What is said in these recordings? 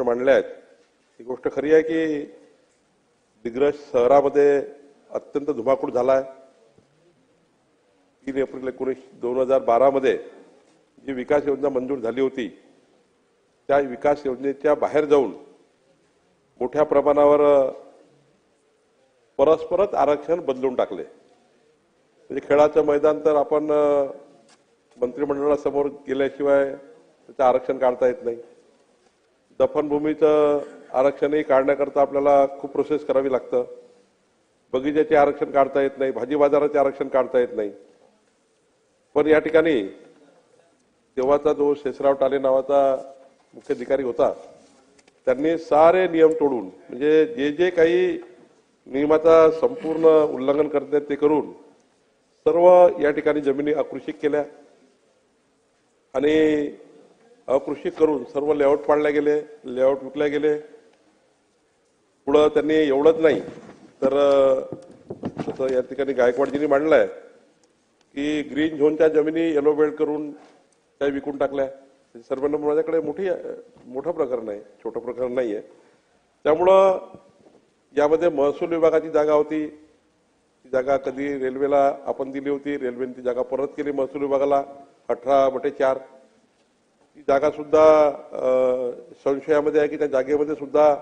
गोष्ट मांडले आहेत. ही गोष्ट खरी आहे की दिग्रज शहरामध्ये अत्यंत धुमाकूळ झाला आहे तीन एप्रिल एकोणीस दोन हजार बारामध्ये जी विकास योजना मंजूर झाली होती त्या विकास योजनेच्या बाहेर जाऊन मोठ्या प्रमाणावर परस्परच आरक्षण बदलून टाकले. म्हणजे खेळाचं मैदान तर आपण मंत्रिमंडळासमोर गेल्याशिवाय त्याचं आरक्षण काढता येत नाही. दफनभूमीचं आरक्षणही काढण्याकरता आपल्याला खूप प्रोसेस करावी लागतं. बगीच्याचे आरक्षण काढता येत नाही भाजी बाजाराचे आरक्षण काढता येत नाही. पण या ठिकाणी तेव्हाचा जो शेषराव टाले नावाचा मुख्याधिकारी होता त्यांनी सारे नियम तोडून म्हणजे जे जे काही नियमाचा संपूर्ण उल्लंघन करतात ते करून सर्व या ठिकाणी जमिनी आकृषित केल्या. आणि अकृषिक करून सर्व लेआउट पाडले गेले लेआउट विकल्या गेले. पुढं त्यांनी एवढंच नाही तर जसं या ठिकाणी गायकवाडजींनी मांडलंय की ग्रीन झोनच्या जमिनी येलो बेल्ट करून त्या विकून टाकल्या. सर्वांना माझ्याकडे मोठी मोठं प्रकरण आहे छोटं प्रकरण नाही आहे त्यामुळं यामध्ये महसूल विभागाची जागा होती. ती जागा कधी रेल्वेला आपण दिली होती रेल्वेने ती जागा परत केली महसूल विभागाला अठरा बटे चार. जागा सुद्धा संशयामध्ये आहे की त्या जागेमध्ये सुद्धा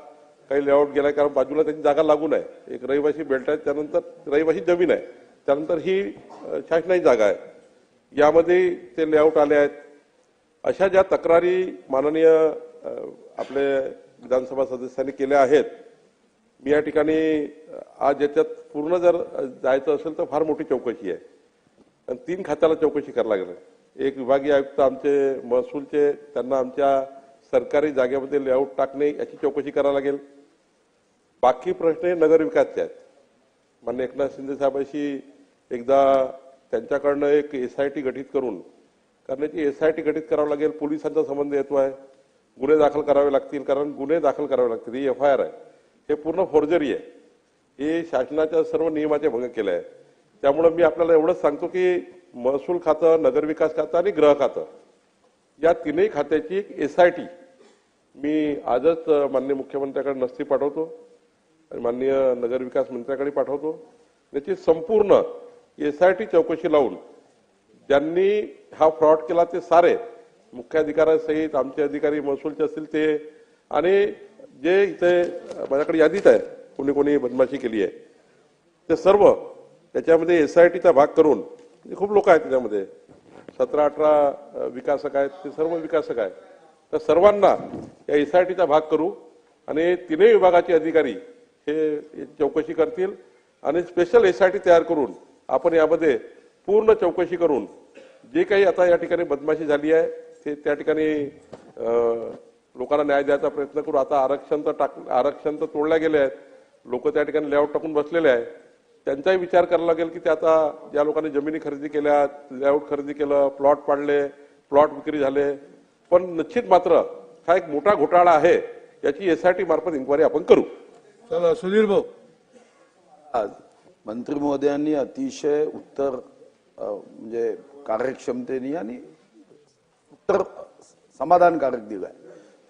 काही लेआउट गेला कारण बाजूला त्यांची जागा लागून आहे. एक रहिवासी बेल्ट आहे त्यानंतर रहिवासी जमीन आहे. त्यानंतर ही शासनाची जागा आहे. यामध्ये ते लेआउट आले आहेत. अशा ज्या तक्रारी माननीय आपले विधानसभा सदस्यांनी केल्या आहेत मी या ठिकाणी आज याच्यात पूर्ण जर जायचं असेल तर फार मोठी चौकशी आहे. आणि तीन खात्याला चौकशी करायला लागेल. एक विभागीय आयुक्त आमचे महसूलचे त्यांना आमच्या सरकारी जागेमध्ये लेआउट टाकणे याची चौकशी करावी लागेल. बाकी प्रश्न हे नगरविकासचे आहेत. मान्य एकनाथ शिंदे साहेबांशी एकदा त्यांच्याकडनं एक एस आय टी गठीत करून करण्याची एस आय टी गठीत करावं लागेल पोलिसांचा संबंध येतो आहे. गुन्हे दाखल करावे लागतील कारण गुन्हे दाखल करावे लागतील ही एफ आय आर आहे. हे पूर्ण फोर्जरी आहे. हे शासनाच्या सर्व नियमाचे भंग केले आहे. त्यामुळं मी आपल्याला एवढंच सांगतो की महसूल खातं नगरविकास खातं आणि गृह खातं. या तीनही खात्याची एक एस आय टी मी आजच माननीय मुख्यमंत्र्याकडे नस्ती पाठवतो आणि माननीय नगरविकास मंत्र्याकडे पाठवतो. याची संपूर्ण एस आय टी चौकशी लावून ज्यांनी हा फ्रॉड केला ते सारे मुख्याधिकाऱ्यासहित आमचे अधिकारी महसूलचे असतील ते आणि जे इथे माझ्याकडे यादीत आहे कोणी कोणी बदमाशी केली आहे ते सर्व त्याच्यामध्ये एस आय टीचा भाग करून खूप लोक आहेत त्याच्यामध्ये. सतरा अठरा विकासक आहेत ते सर्व विकासक आहेत. तर सर्वांना या एस आय टीचा भाग करू आणि तिन्ही विभागाचे अधिकारी हे चौकशी करतील आणि स्पेशल एस आय टी तयार करून आपण यामध्ये पूर्ण चौकशी करून जे काही आता या ठिकाणी बदमाशी झाली आहे ते त्या ठिकाणी लोकांना न्याय द्यायचा प्रयत्न करू. आता आरक्षण तर टाक आरक्षण तर तोडल्या गेले आहेत. लोक त्या ठिकाणी लेआउट टाकून बसलेले आहेत. त्यांचाही विचार करावा लागेल की ते आता ज्या लोकांनी जमिनी खरेदी केल्या लेआउट खरेदी केलं प्लॉट पाडले प्लॉट विक्री झाले. पण निश्चित मात्र हा एक मोठा घोटाळा आहे याची एसआयटी मार्फत इन्क्वायरी आपण करू. चला सुधीर भाऊ. आज मंत्री महोदयांनी अतिशय उत्तर म्हणजे कार्यक्षमतेने आणि उत्तर समाधानकारक दिलंय.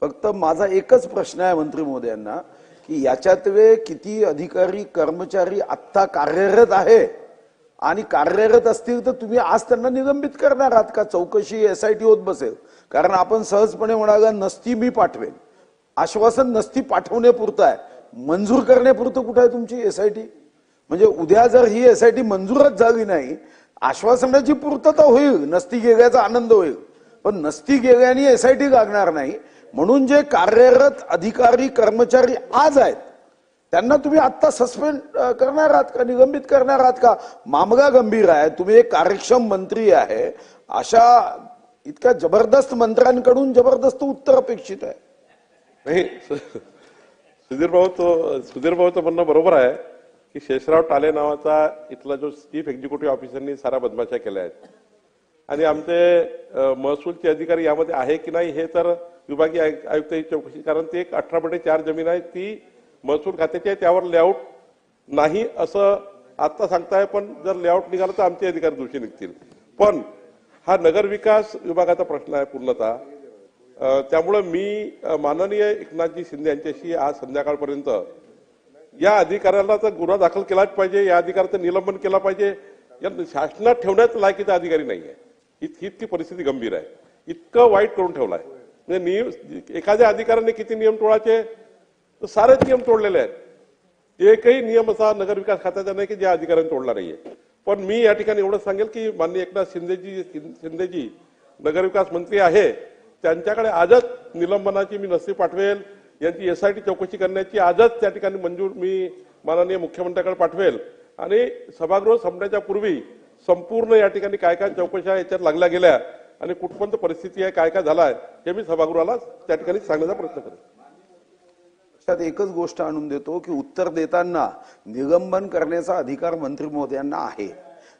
फक्त माझा एकच प्रश्न आहे मंत्री महोदयांना की याच्यातवे किती अधिकारी कर्मचारी आत्ता कार्यरत आहे. आणि कार्यरत असतील तर तुम्ही आज त्यांना निलंबित करणार आहात का? चौकशी एस आय टी होत बसेल. कारण आपण सहजपणे म्हणाला नसती मी पाठवेन. आश्वासन नसती पाठवण्यापुरतं आहे. मंजूर करण्यापुरतं कुठं आहे तुमची एस आय टी म्हणजे उद्या जर ही एस आय टी मंजूरच झाली नाही आश्वासनाची पूर्तता होईल नसती गेल्याचा आनंद होईल. पण नसती गेल्याने टी लागणार नाही. म्हणून जे कार्यरत अधिकारी कर्मचारी आज आहेत त्यांना तुम्ही आत्ता सस्पेंड करणार आहात का? निलंबित करणार आहात का? मामगा गंभीर आहे तुम्ही एक कार्यक्षम मंत्री आहे अशा इतक्या जबरदस्त मंत्र्यांकडून जबरदस्त उत्तर अपेक्षित आहे. नाही सुधीर भाऊ तो सुधीर भाऊचं म्हणणं बरोबर आहे की शेषराव टाले नावाचा इथला जो चीफ एक्झिक्युटिव्ह ऑफिसरनी सारा बदमाशा केल्या आहेत. आणि आमचे महसूलचे अधिकारी यामध्ये आहे की नाही हे तर विभागीय आयु- चौकशी. कारण ती एक अठरा बटे चार जमीन आहे ती महसूल खात्याची आहे त्यावर लेआउट नाही असं आत्ता सांगताय पण जर लेआउट निघालं तर आमचे अधिकारी दोषी निघतील. पण हा नगर विकास विभागाचा प्रश्न आहे पूर्णतः. त्यामुळं मी माननीय एकनाथजी शिंदे यांच्याशी आज संध्याकाळपर्यंत या अधिकाऱ्याला तर गुन्हा दाखल केलाच पाहिजे या अधिकाऱ्याचं निलंबन केला पाहिजे. या शासनात ठेवण्यात लायकीचा अधिकारी नाहीये. इतकी इतकी परिस्थिती गंभीर आहे. इतकं वाईट करून ठेवलं आहे म्हणजे नियम एखाद्या अधिकाऱ्याने किती नियम तोडायचे? तर सारेच नियम तोडलेले आहेत. एकही नियम असा नगरविकास खात्याचा नाही की ज्या अधिकाऱ्यांनी तोडला नाहीये. पण मी या ठिकाणी एवढं सांगेल की माननीय एकनाथ शिंदेजी शिंदेजी नगरविकास मंत्री आहे. त्यांच्याकडे आजच निलंबनाची मी नस्ती पाठवेल. यांची एसआयटी चौकशी करण्याची आजच त्या ठिकाणी मंजूर मी माननीय मुख्यमंत्र्याकडे पाठवेल. आणि सभागृह संपण्याच्या पूर्वी संपूर्ण या ठिकाणी काय काय चौकशा याच्यात लागल्या गेल्या आणि कुठपर्यंत परिस्थिती आहे काय काय झालाय हे मी सभागृहाला त्या ठिकाणी सांगण्याचा प्रयत्न करेन. त्यात एकच गोष्ट आणून देतो की उत्तर देताना निगंबन करण्याचा अधिकार मंत्री महोदयांना आहे.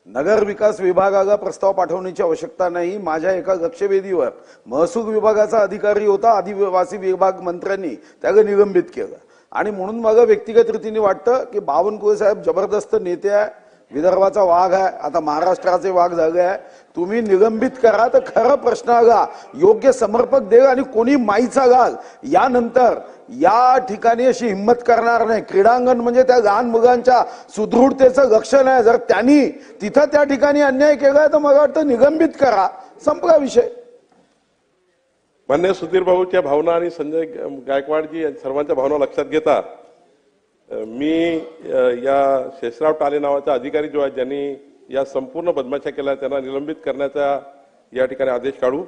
नगर विकास विभागाला प्रस्ताव पाठवण्याची आवश्यकता नाही. माझ्या एका लक्षवेधीवर महसूल विभागाचा अधिकारी होता आदिवासी विभाग मंत्र्यांनी त्याला निलंबित केलं. आणि म्हणून मला व्यक्तिगत रीतीने वाटतं की बावनकुळे साहेब जबरदस्त नेते आहे. विदर्भाचा वाघ आहे. आता महाराष्ट्राचे वाघ झाले आहे. तुम्ही निलंबित करा तर खरं प्रश्नाला योग्य समर्पक दे आणि कोणी माईचा घाल यानंतर या ठिकाणी अशी हिंमत करणार नाही. क्रीडांगण म्हणजे त्या लहान मुलांच्या सुदृढतेचं लक्षण आहे. जर त्यांनी तिथं त्या ठिकाणी अन्याय केला तर मला वाटतं निलंबित करा. संपला विषय. मान्य सुधीर भाऊच्या भावना आणि संजय गायकवाडजी सर्वांच्या भावना लक्षात घेता. मी या शेषराव टाले नावाचा अधिकारी जो आहे ज्यांनी या संपूर्ण बदमाशा केल्या त्यांना निलंबित करण्याचा या ठिकाणी आदेश काढू.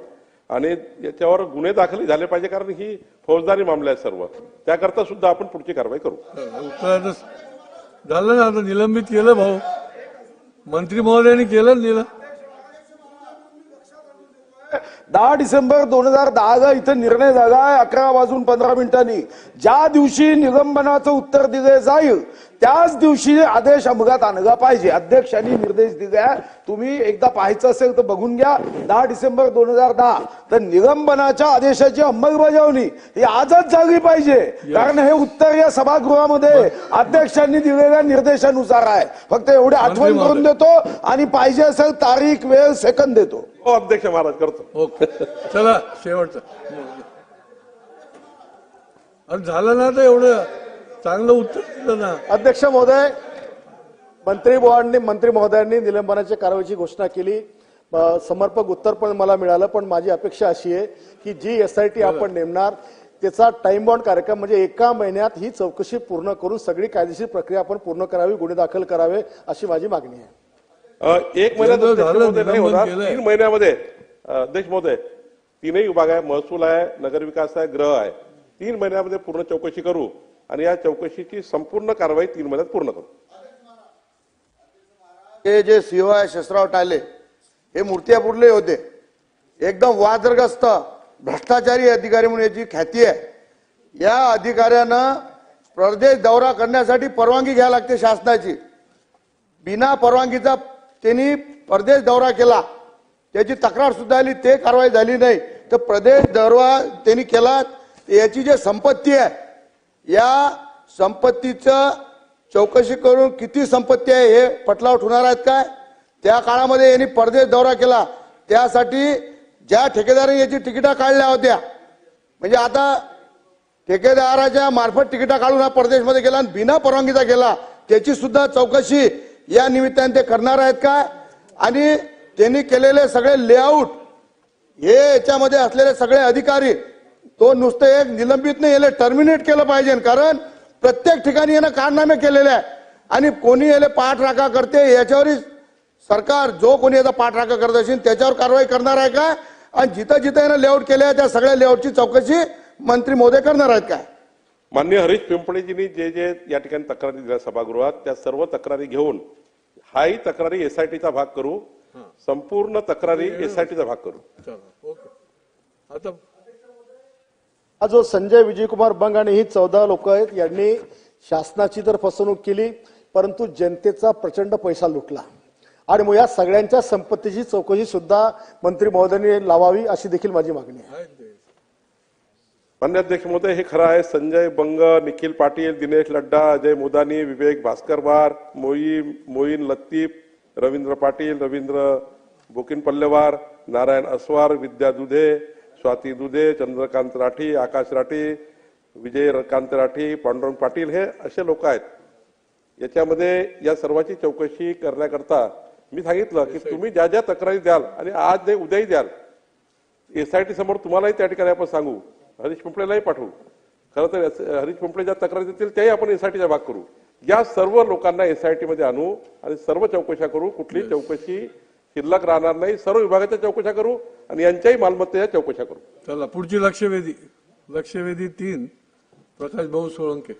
आणि याच्यावर गुन्हे दाखल झाले पाहिजे कारण ही फौजदारी मामले आहेत सर्व. त्याकरता सुद्धा आपण पुढची कारवाई करू. झालं ना आता निलंबित केलं भाऊ. मंत्री महोदयांनी केलं ना निलं. दहा डिसेंबर दोन हजार दहाचा इथं निर्णय झाला अकरा वाजून पंधरा मिनिटांनी. ज्या दिवशी निलंबनाचं उत्तर दिले जाईल त्याच दिवशी आदेश अंमलात आणला पाहिजे. अध्यक्षांनी निर्देश दिले. तुम्ही एकदा पाहायचं असेल तर बघून घ्या. दहा डिसेंबर दोन हजार दहा. तर निलंबनाच्या आदेशाची अंमलबजावणी ही आजच झाली पाहिजे. कारण हे उत्तर या सभागृहामध्ये अध्यक्षांनी दिलेल्या निर्देशानुसार आहे. फक्त एवढे आठवण करून देतो आणि पाहिजे असेल तारीख वेळ सेकंद देतो. हो अध्यक्ष महाराज करतो. ओके. चला शेवटचं. झालं ना तर एवढं? चांगलं उत्तर दिलं ना. अध्यक्ष महोदय मंत्री बुवांनी मंत्री महोदयांनी निलंबनाच्या कारवाईची घोषणा केली. समर्पक उत्तर पण मला मिळालं पण माझी अपेक्षा अशी आहे की जी एस आय टी आपण नेमणार त्याचा टाइम बॉन्ड कार्यक्रम म्हणजे एका महिन्यात ही चौकशी पूर्ण करून सगळी कायदेशीर प्रक्रिया आपण पूर्ण करावी गुन्हे दाखल करावे अशी माझी मागणी आहे. एक महिन्यात. तीन महिन्यामध्ये. अध्यक्ष महोदय तीनही विभाग आहे महसूल आहे नगरविकास आहे गृह आहे. तीन महिन्यामध्ये पूर्ण चौकशी करू. आणि या चौकशीची संपूर्ण कारवाई तीन महिन्यात पूर्ण करू. हे जे शिवाय आहे शस्त्राव टाले हे मूर्त्यापुरले होते. एकदम वादग्रस्त भ्रष्टाचारी अधिकारी म्हणून याची ख्याती आहे. या अधिकाऱ्यानं प्रदेश दौरा करण्यासाठी परवानगी घ्यावी लागते शासनाची. बिना परवानगीचा त्यांनी परदेश दौरा केला. त्याची तक्रार सुद्धा आली ते कारवाई झाली नाही. तर प्रदेश दौरा त्यांनी केला याची जी संपत्ती आहे या संपत्तीचं चौकशी करून किती संपत्ती आहे हे पटलावट होणार आहेत काय? त्या काळामध्ये यांनी परदेश दौरा केला. त्यासाठी ज्या ठेकेदारांनी याची तिकिटा काढल्या होत्या म्हणजे आता ठेकेदाराच्या मार्फत तिकिटा काढून हा परदेशमध्ये गेला आणि बिना परवानगीचा गेला त्याची सुद्धा चौकशी या निमित्ताने ते करणार आहेत काय? आणि त्यांनी केलेले सगळे लेआउट हे याच्यामध्ये असलेले सगळे अधिकारी तो नुसतं एक निलंबित नाही याला टर्मिनेट केलं पाहिजे. कारण प्रत्येक ठिकाणी यानं कारनामे केलेले आहे. आणि कोणी याला पाठराखा करते याच्यावरही सरकार जो कोणी याचा पाठराखा करत असेल त्याच्यावर कारवाई करणार आहे का? आणि जिथं जिथं यानं लेआउट केले आहे त्या सगळ्या लेआउटची चौकशी मंत्री महोदय करणार आहेत काय मान्य हरीश पिंपळेजींनी जे जे या ठिकाणी तक्रारी दिल्या सभागृहात त्या सर्व तक्रारी घेऊन हाही तक्रारी एसआयटीचा भाग करू. संपूर्ण तक्रारी एसआयटीचा भाग करू. चला ओके. आता हा जो संजय विजयकुमार बंग आणि ही चौदा लोक आहेत यांनी शासनाची तर फसवणूक केली परंतु जनतेचा प्रचंड पैसा लुटला. आणि मग या सगळ्यांच्या संपत्तीची चौकशी सुद्धा मंत्री महोदयांनी लावावी अशी देखील माझी मागणी आहे. आहे अध्यक्ष महोदय हे खरं आहे संजय बंग निखिल पाटील दिनेश लड्डा अजय मुदानी विवेक भास्कर वार मोईन मोईन लत्तीफ रवींद्र पाटील रवींद्र बोकिन पल्लेवार नारायण अस्वार विद्या दुधे स्वाती दुधे चंद्रकांत राठी आकाश राठी विजय कांत राठी पांडुरंग पाटील हे असे लोक आहेत. याच्यामध्ये या सर्वांची चौकशी करण्याकरता मी सांगितलं की तुम्ही ज्या ज्या तक्रारी द्याल आणि आज नाही उद्याही द्याल एसआयटी समोर तुम्हालाही त्या ठिकाणी आपण सांगू. हरीश पिंपळेलाही पाठवू. खरं तर हरीश पिंपळे ज्या तक्रारी देतील त्याही आपण एसआयटीचा भाग करू. या सर्व लोकांना एसआयटी मध्ये आणू आणि सर्व चौकशा करू. कुठली चौकशी शिल्लक राहणार नाही. सर्व विभागाच्या चौकशा करू आणि यांच्याही मालमत्तेच्या चौकशा करू. चला पुढची लक्षवेधी लक्षवेधी तीन प्रकाश भाऊ सोळंके.